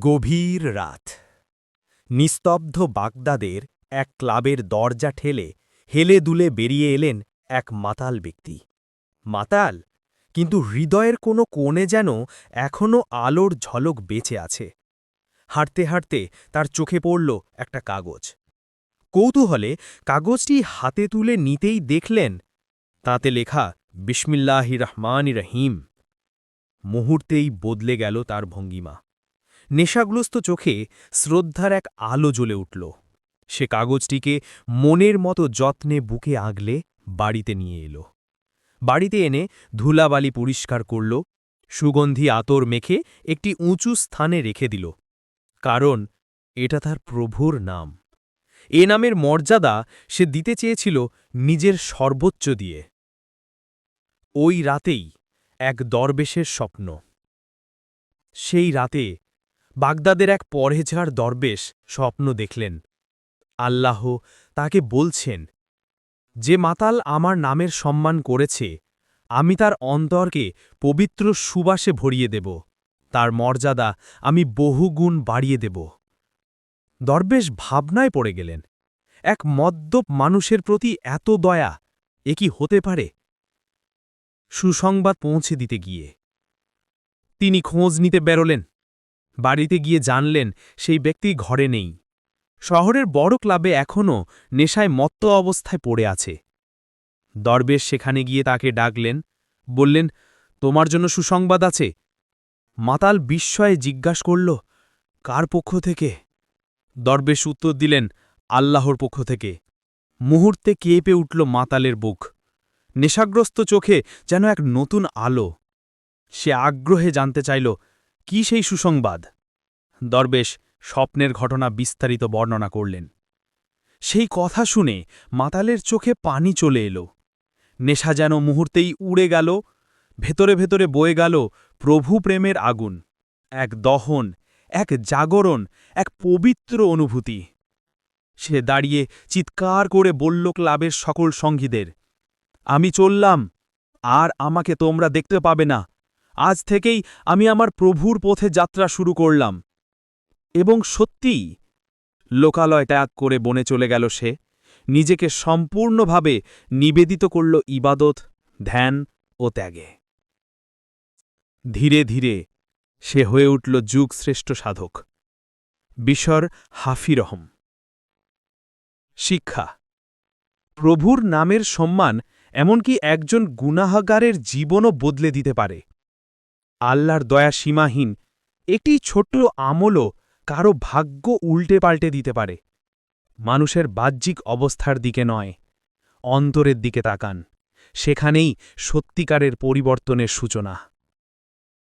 গভীর রাত। নিস্তব্ধ বাগদাদের এক ক্লাবের দরজা ঠেলে হেলে দুলে বেরিয়ে এলেন এক মাতাল ব্যক্তি। মাতাল, কিন্তু হৃদয়ের কোনো কোণে যেন এখনও আলোর ঝলক বেঁচে আছে। হাঁটতে হাঁটতে তার চোখে পড়ল একটা কাগজ। কৌতূহলে কাগজটি হাতে তুলে নিতেই দেখলেন, তাতে লেখা বিসমিল্লাহি রহমান রহিম। মুহূর্তেই বদলে গেল তার ভঙ্গিমা। নেশাগ্রস্ত চোখে শ্রদ্ধার এক আলো জ্বলে উঠল। সে কাগজটিকে মনের মতো যত্নে বুকে আগলে বাড়িতে নিয়ে এলো। বাড়িতে এনে ধুলাবালি পরিষ্কার করল, সুগন্ধি আতর মেখে একটি উঁচু স্থানে রেখে দিল, কারণ এটা তার প্রভুর নাম। এ নামের মর্যাদা সে দিতে চেয়েছিল নিজের সর্বোচ্চ দিয়ে। ওই রাতেই এক দরবেশের স্বপ্ন। সেই রাতে বাগদাদের এক পরহেজার দরবেশ স্বপ্ন দেখলেন। আল্লাহ তাকে বলছেন, যে মাতাল আমার নামের সম্মান করেছে, আমি তার অন্তরকে পবিত্র সুবাসে ভরিয়ে দেব। তার মর্যাদা আমি বহুগুণ বাড়িয়ে দেব। দরবেশ ভাবনায় পড়ে গেলেন, এক মদ্যপ মানুষের প্রতি এত দয়া, এ কি হতে পারে? সুসংবাদ পৌঁছে দিতে গিয়ে তিনি খোঁজ নিতে বেরোলেন। বাড়িতে গিয়ে জানলেন, সেই ব্যক্তি ঘরে নেই। শহরের বড় ক্লাবে এখনও নেশায় মত্ত অবস্থায় পড়ে আছে। দরবেশ সেখানে গিয়ে তাকে ডাকলেন, বললেন, তোমার জন্য সুসংবাদ আছে। মাতাল বিস্ময়ে জিজ্ঞাস করল, কার পক্ষ থেকে? দরবেশ উত্তর দিলেন, আল্লাহর পক্ষ থেকে। মুহূর্তে কেঁপে উঠল মাতালের বুক। নেশাগ্রস্ত চোখে যেন এক নতুন আলো। সে আগ্রহে জানতে চাইল কি সেই সুসংবাদ? দরবেশ স্বপ্নের ঘটনা বিস্তারিত বর্ণনা করলেন। সেই কথা শুনে মাতালের চোখে পানি চলে এলো। নেশা যেন মুহূর্তেই উড়ে গেল, ভেতরে ভেতরে বয়ে গেল প্রভু প্রেমের আগুন, এক দহন, এক জাগরণ, এক পবিত্র অনুভূতি। সে দাঁড়িয়ে চিৎকার করে বলল ক্লাবের সকল সঙ্গীদের, আমি চললাম, আর আমাকে তোমরা দেখতে পাবে না আজ থেকেই আমি আমার প্রভুর পথে যাত্রা শুরু করলাম। এবং সত্যিই লোকালয় ত্যাগ করে বনে চলে গেল সে। নিজেকে সম্পূর্ণভাবে নিবেদিত করল ইবাদত, ধ্যান ও ত্যাগে। ধীরে ধীরে সে হয়ে উঠল যুগশ্রেষ্ঠ সাধক, বিশর হাফিরহম শিক্ষা, প্রভুর নামের সম্মান এমনকি একজন গুনাহগারের জীবনও বদলে দিতে পারে। আল্লাহর দয়া সীমাহীন, একটি ছোট্ট আমলও কারও ভাগ্য উল্টে পাল্টে দিতে পারে। মানুষের বাহ্যিক অবস্থার দিকে নয়, অন্তরের দিকে তাকান, সেখানেই সত্যিকারের পরিবর্তনের সূচনা।